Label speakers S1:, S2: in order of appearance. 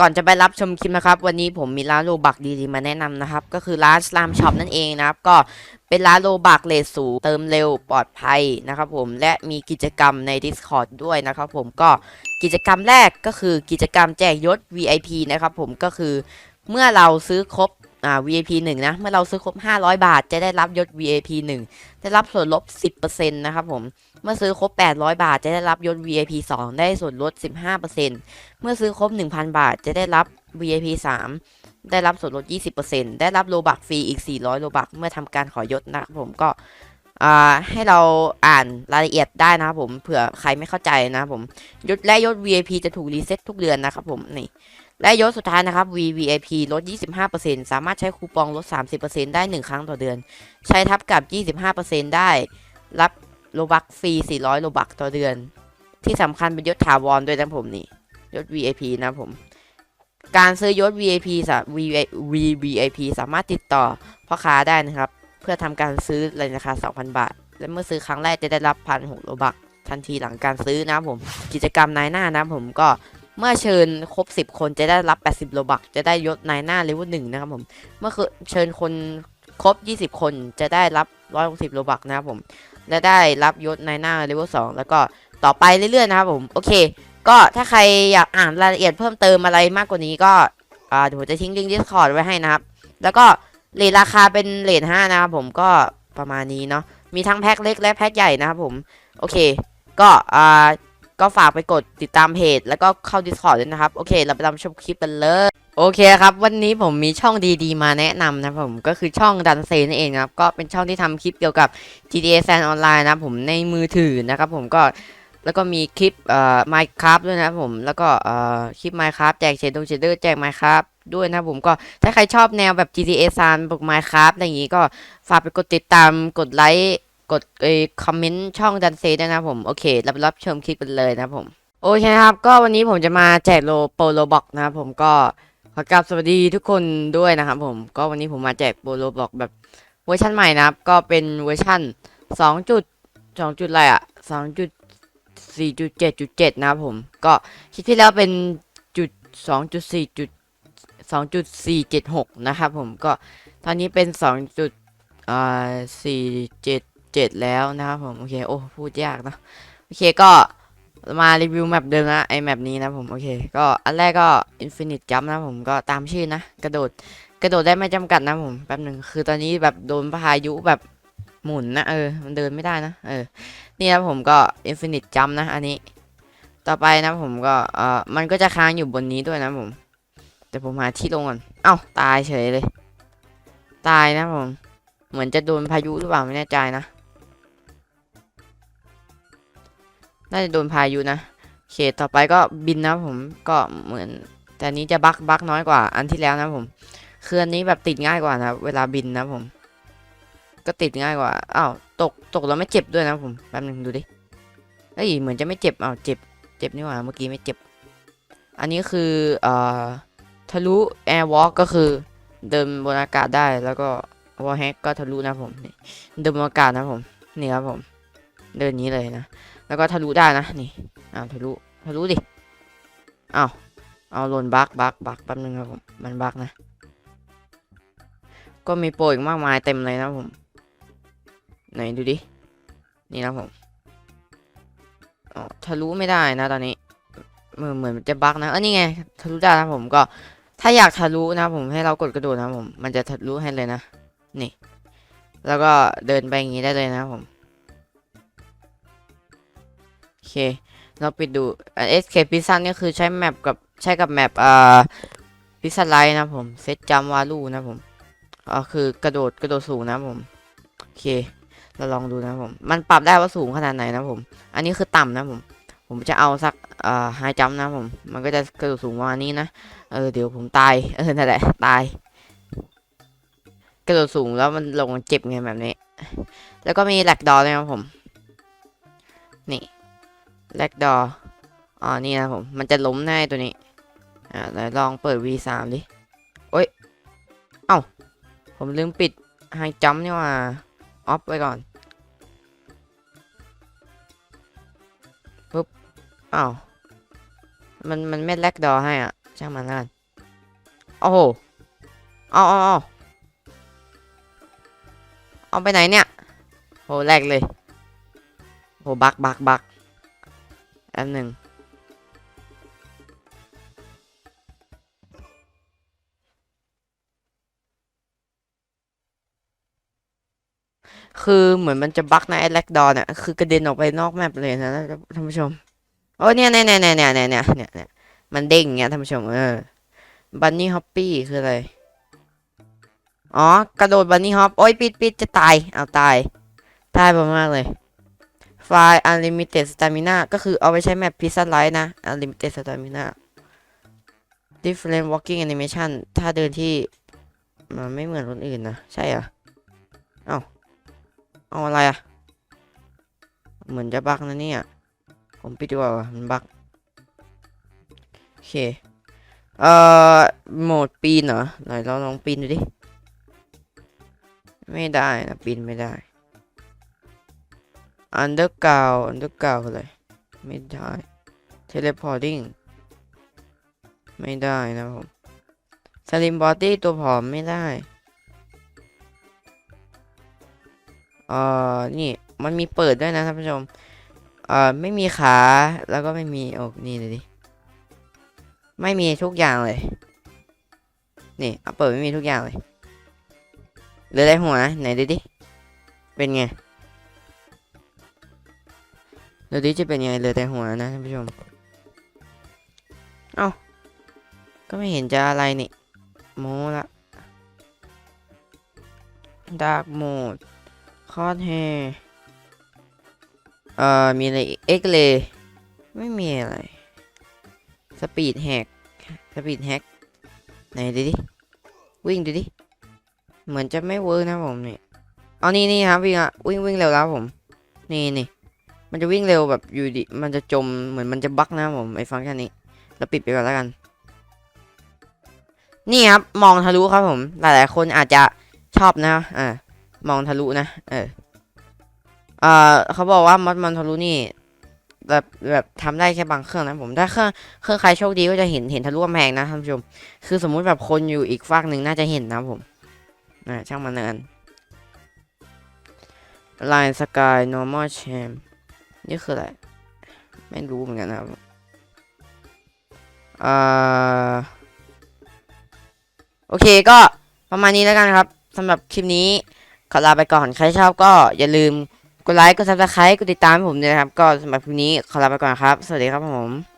S1: ก่อนจะไปรับชมคลิปนะครับ วันนี้ผมมีร้านโลบักดีๆมาแนะนำนะครับ ก็คือร้านสลามช็อปนั่นเองนะครับ ก็เป็นร้านโลบักเลทสูงเติมเร็วปลอดภัยนะครับผมและมีกิจกรรมใน Discord ด้วยนะครับผมก็กิจกรรมแรกก็คือกิจกรรมแจกยศ VIP นะครับผมก็คือเมื่อเราซื้อครบ อ่า VIP 1 นะ เมื่อเราซื้อครบ 500 บาท จะได้รับยศ VIP 1 ได้รับส่วนลด 10%นะครับผม เมื่อซื้อครบ 800 บาท จะได้รับยศ VIP 2 ได้ส่วนลด 15%เมื่อซื้อครบ 1,000 บาท จะได้รับ VIP 3 ได้รับส่วนลด 20%ได้รับโลบักฟรีอีก 400 โลบัก เมื่อทำการขอยศนะครับผมก็อ่าให้เราอ่านรายละเอียดได้นะครับผมเผื่อใครไม่เข้าใจนะครับผมยศและยศ VIP จะถูกรีเซ็ตทุกเดือนนะครับผมนี่ และยศสุดท้ายนะครับ VVIP ลด 25%สามารถใช้คูปองลด 30%ได้ 1 ครั้งต่อเดือน ใช้ทับกับ 25%ได้ รับโลบักฟรี 400 โลบักต่อเดือน ที่สำคัญเป็นยศถาวรด้วยนะผมนี่ ยศ VIP นะผม การซื้อยศ VIP สา VVIP สามารถติดต่อพ่อค้าได้นะครับ เพื่อทำการซื้อในราคา 2,000 บาท และเมื่อซื้อครั้งแรกจะได้รับพันหกโลบักทันทีหลังการซื้อนะครับผม กิจกรรมนายหน้านะครับผมก็ เมื่อเชิญครบ 10 คนจะได้รับ 80โลบักจะได้ยศนายหน้าเลเวลหนึ่งนะครับผม เมื่อคือเชิญคนครบ 20 คนจะได้รับ 160โลบักนะครับผม และได้รับยศนายหน้าเลเวล2แล้วก็ต่อไปเรื่อยๆนะครับผม โอเค ก็ถ้าใครอยากอ่านรายละเอียดเพิ่มเติมอะไรมากกว่านี้ก็เดี๋ยวผมจะทิ้งลิงก์ Discord ไว้ให้นะครับ แล้วก็เลทราคาเป็นเลท5นะครับผมก็ประมาณนี้เนาะ มีทั้งแพ็คเล็กและแพ็คใหญ่นะครับผม โอเค ก็อ่า ก็ฝากไปกดติดตามเพจ แล้วก็เข้า Discord ด้วยนะครับ โอเค เราไปรับชมคลิปกันเลย โอเคครับ วันนี้ผมมีช่องดีๆ มาแนะนำนะผมก็คือช่องดันเซนั่นเองครับ ก็เป็นช่องที่ทำคลิปเกี่ยวกับ GTA San Online นะผมในมือถือนะครับผมก็แล้วก็มีคลิปเอ่อ Minecraft ด้วยนะผมแล้วก็เอ่อคลิป Minecraft แจกเชดดงเชดเดอร์แจก Minecraft ด้วยนะผมก็ถ้าใครชอบแนวแบบ GTA San แบบ Minecraft อะไรอย่างงี้ก็ฝากไปกดติดตามกดไลค์ กดเอ่อคอมเมนต์ช่องดันเซด้วยนะผมโอเคราไปรับชมคลิปกันเลยนะผม โอเคครับ ก็วันนี้ผมจะมาแจกโลโปโลบ็อกนะครับผมก็ขอกราบสวัสดีทุกคนด้วยนะครับผมก็วันนี้ผมมาแจกโปโลบ็อกแบบเวอร์ชันใหม่นะครับ ก็เป็นเวอร์ชัน2จุด2จุดอะไรอะ2จุด4จุด7จุด7นะครับผมก็คลิปที่แล้วเป็นจุด2จุด4จุด2จุด4 7 6นะครับผมก็ตอนนี้เป็น2จุดอ่า4 7 7แล้วนะครับผมโอเคโอ้พูดยากนะโอเคก็มารีวิวแมปเดิมนะไอแมปนี้นะผมโอเค ก็อันแรกก็ Infinite Jump นะผมก็ตามชื่อนะ กระโดดกระโดดได้ไม่จำกัดนะผมแป๊บหนึ่งคือตอนนี้แบบโดนพายุแบบหมุนนะเออมันเดินไม่ได้นะเออนี่นะผมก็ Infinite Jump นะอันนี้ ต่อไปนะผมก็เอ่อมันก็จะค้างอยู่บนนี้ด้วยนะผมแต่ผมหาที่ลงก่อนเอ้าตายเฉยเลย ตายนะผม เหมือนจะโดนพายุหรือเปล่าไม่แน่ใจนะ น่าจะโดนพายุนะเคต่อไปก็บินนะผมก็เหมือน แต่นี้จะบักบักน้อยกว่าอันที่แล้วนะผมคืออันนี้แบบติดง่ายกว่านะเวลาบินนะผม ก็ติดง่ายกว่าอ้าวตกตกแล้วไม่เจ็บด้วยนะผมแป๊บนึงดูดิเอ้ยเหมือนจะไม่เจ็บอ้าวเจ็บเจ็บนี่หว่าเมื่อกี้ไม่เจ็บ อันนี้คือเอ่อทะลุแอร์วอล์กก็คือเดินบนอากาศได้แล้วก็วอลแฮกก็ทะลุนะผมเดินบนอากาศนะผมนี่ครับผม เดินนี้เลยนะ แล้วก็ทะลุได้นะนี่อ้าวทะลุทะลุดิอ้าวเอาหล่นบักบักบักแป๊บนึงครับผมมันบักนะ ก็มีโปรอีกมากมายเต็มเลยนะผมไหนดูดินี่นะผมอ๋อทะลุไม่ได้นะตอนนี้เหมือนเหมือนจะบักนะเออนี่ไงทะลุได้นะผมก็ถ้าอยากทะลุนะผมให้เรากดกระโดดนะผมมันจะทะลุให้เลยนะนี่ แล้วก็เดินไปอย่างนี้ได้เลยนะผม เค เราไปดูเอสเคพิซซันนี่คือใช้แมปกับใช้กับแมปอ่าพิซซันไลท์นะผมเซตจัมวาลูนะผมอ่าคือกระโดดกระโดดสูงนะผมโอเค เราลองดูนะผม มันปรับได้ว่าสูงขนาดไหนนะผม อันนี้คือต่ำนะผม ผมจะเอาสักอ่าไฮจัมนะผม มันก็จะกระโดดสูงประมาณนี้นะเออเดี๋ยวผมตายเออนั่นแหละตายกระโดดสูงแล้วมันลงเจ็บไงแบบนี้ แล้วก็มีแหลกดอเลยนะผม นี่ แลกดออ๋อนี่นะผมมันจะล้มแน่ตัวนี้อ่าเดี๋ยวลองเปิด V3 ดิโอ้ยเอ้าผมลืมปิดไฮจัมนี่ว่าออฟไว้ก่อนปุ๊บอ้าวมันมันไม่แลกดอให้อะช่างมันแล้วกันโอ้โหเอาเอาเอาเอาไปไหนเนี่ยโหแรกเลยโหบักบักบัก แป๊บหนึ่งคือเหมือนมันจะบักนะไอ้แลกดอนอะคือกระเด็นออกไปนอกแมปเลยนะท่านผู้ชมโอ้เนี่ยเนี่ยเนี่ยเนี่ยเนี่ยเนี่ยเนี่ยเนี่ยมันเด้งอย่างเงี้ยท่านผู้ชมเออบันนี่ฮอปปี้คืออะไรอ๋อกระโดดบันนี่ฮอปโอ้ยปิดปิดจะตายเอาตายตายไปมากเลย ไฟล์ unlimited stamina ก็คือเอาไปใช้แมปพิซซ่าไลท์นะ unlimited stamina different walking animation ถ้าเดินที่มันไม่เหมือนคนอื่นนะ ใช่เหรอเอาเอาอะไรอะเหมือนจะบักนะเนี่ย ผมปิดดีกว่ามันบักโอเค เอ่อ โหมดปีนเหรอ ไหนเราลองปีนดูดิ ไม่ได้นะ ปีนไม่ได้ underground underground คือะไรไม่ได้ teleporting ไม่ได้นะผม slim body ตัวผอมไม่ได้เอ่อนี่มันมีเปิดด้วยนะท่านผู้ชมเอ่อไม่มีขาแล้วก็ไม่มีโอ้นี่เลยดิไม่มีทุกอย่างเลย นี่เอาเปิดไม่มีทุกอย่างเลยเหลือแต่หัวไหนดูดิเป็นไง เดี๋ยวดิจะเป็นไงเหลือแต่หัวนะท่านผู้ชม เอ้า ก็ไม่เห็นจะอะไรนี่ โมละดาร์กโหมด คอดแฮเอ่อ มีอะไรเอ็กเลไม่มีอะไร สปีดแฮก สปีดแฮก ไหนดูดิ วิ่งดูดิ เหมือนจะไม่เวิร์กนะผมนี่เอานี่นี่ครับวิ่งอะวิ่งวิ่งเร็วแล้วผม นี่นี่ มันจะวิ่งเร็วแบบอยู่ดิ มันจะจมเหมือนมันจะบั๊กนะผมไอ้ฟังก์ชันนี้ เราปิดไปก่อนแล้วกัน นี่ครับ มองทะลุครับผม หลายๆ คนอาจจะชอบนะอ่ามองทะลุนะ เออเออเขาบอกว่ามอดมองทะลุนี่แบบแบบทำได้แค่บางเครื่องนะผมถ้าเครื่องเครื่องใครโชคดีก็จะเห็นเห็นทะลุกำแพงนะท่านผู้ชม คือสมมุติแบบคนอยู่อีกฝากหนึ่งน่าจะเห็นนะผมนะช่างมันเนิน Line Sky Normal Champ นี่คืออะไร ไม่รู้เหมือนกันนะครับอ่าโอเคก็ประมาณนี้แล้วกันครับสำหรับคลิปนี้ขอลาไปก่อนใครชอบก็อย่าลืมกดไลค์กดซับสไครต์กดติดตามผมด้วยนะครับ ก็สำหรับคลิปนี้ขอลาไปก่อนครับ สวัสดีครับผม